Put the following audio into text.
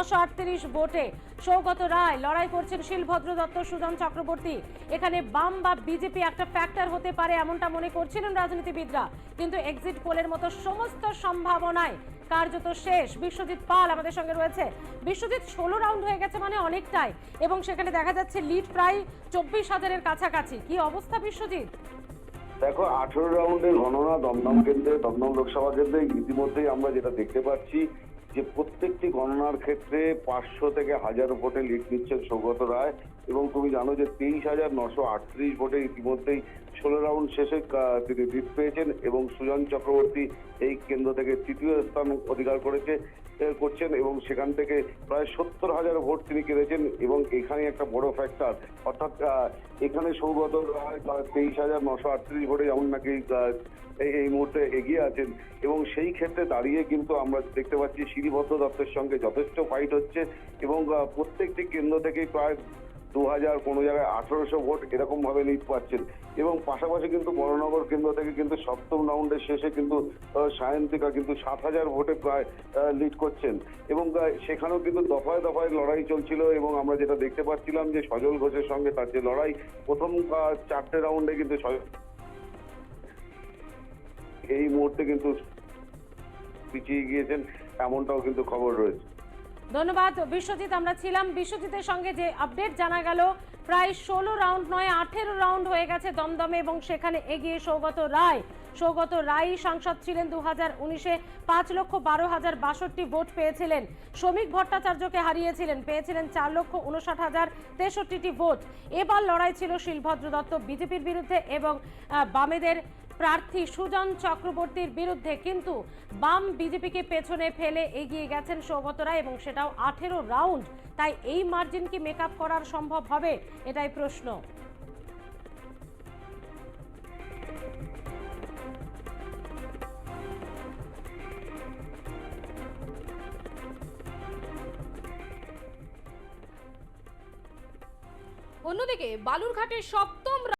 নশো আটত্রিশ ভোটে সৌগত রায় লড়াই করছেন শিলভদ্র দত্ত, সুজন চক্রবর্তী। এখানে বাম বা বিজেপি একটা ফ্যাক্টর হতে পারে এমনটা মনে করছিলেন রাজনীতিবিদরা। কিন্তু এক্সিট পোলের মতো সমস্ত সম্ভাবনায় কার্যত শেষ। বিশ্বজিৎ পাল আমাদের সঙ্গে রয়েছে। বিশ্বজিৎ, ষোলো রাউন্ড হয়ে গেছে মানে অনেকটাই। এবং সেখানে দেখা যাচ্ছে লিড প্রায় চব্বিশ হাজারের কাছাকাছি। কি অবস্থা বিশ্বজিৎ? দেখো, আঠেরো রাউন্ডের গণনা দমদম কেন্দ্রে, দমদম লোকসভা কেন্দ্রে ইতিমধ্যেই আমরা যেটা দেখতে পাচ্ছি যে প্রত্যেকটি গণনার ক্ষেত্রে পাঁচশো থেকে হাজার ভোটে লিড নিচ্ছেন সৌগত রায় এবং তুমি জানো যে তেইশ হাজার নশো আটত্রিশ ভোটে ইতিমধ্যেই ষোলো রাউন্ড শেষে তিনি লিড পেয়েছেন এবং সুজন চক্রবর্তী এই কেন্দ্র থেকে তৃতীয় স্থান অধিকার করেছে করছেন এবং সেখান থেকে প্রায় সত্তর হাজার ভোট তিনি কেড়েছেন এবং এখানে একটা বড় ফ্যাক্টর অর্থাৎ এখানে সৌগত রায় তেইশ হাজার নশো আটত্রিশ ভোটে যেমন নাকি এই মুহূর্তে এগিয়ে আছেন এবং সেই ক্ষেত্রে দাঁড়িয়ে কিন্তু আমরা দেখতে পাচ্ছি শ্রীভদ্র দত্তের সঙ্গে যথেষ্ট ফাইট হচ্ছে এবং প্রত্যেকটি কেন্দ্র থেকেই প্রায় দু হাজার কোনো জায়গায় আঠারোশো ভোট এরকম ভাবে লিড পাচ্ছেন এবং পাশাপাশি কিন্তু বড়নগর কেন্দ্র থেকে কিন্তু সপ্তম রাউন্ডের শেষে কিন্তু সায়ন্তিকা কিন্তু সাত হাজার ভোটে প্রায় লিড করছেন। এবং সেখানেও কিন্তু দফায় দফায় লড়াই চলছিল এবং আমরা যেটা দেখতে পাচ্ছিলাম যে সজল ঘোষের সঙ্গে তার যে লড়াই, প্রথম চারটে রাউন্ডে কিন্তু এই মুহূর্তে কিন্তু পিছিয়ে গিয়েছেন। এমনটাও কিন্তু খবর রয়েছে। ধন্যবাদ, বিশ্বজিৎ। আমরা ছিলাম বিশ্বজিতের সঙ্গে যে আপডেট জানা গেল, প্রায় ষোলো রাউন্ড নয়, আঠেরো রাউন্ড হয়ে গেছে দমদমে এবং সেখানে এগিয়ে সৌগত রায়। সৌগত রায় সাংসদ ছিলেন দু হাজার উনিশে, পাঁচ লক্ষ বারো হাজার বাষট্টি ভোট পেয়েছিলেন। শ্রমিক ভট্টাচার্যকে হারিয়েছিলেন, পেয়েছিলেন চার লক্ষ উনষাট হাজার তেষট্টিটি ভোট। এবার লড়াই ছিল শিলভদ্র দত্ত বিজেপির বিরুদ্ধে এবং বামেদের প্রার্থী সুজন চক্রবর্তীর বিরুদ্ধে কিন্তু বাম বিজেপিকে পেছনে ফেলে এগিয়ে গেছেন সৌগত এবং সেটাও আঠেরো রাউন্ড। তাই এই মার্জিন কি মেকআপ করার সম্ভব হবে? এটাই প্রশ্ন। অন্যদিকে বালুরঘাটের সপ্তম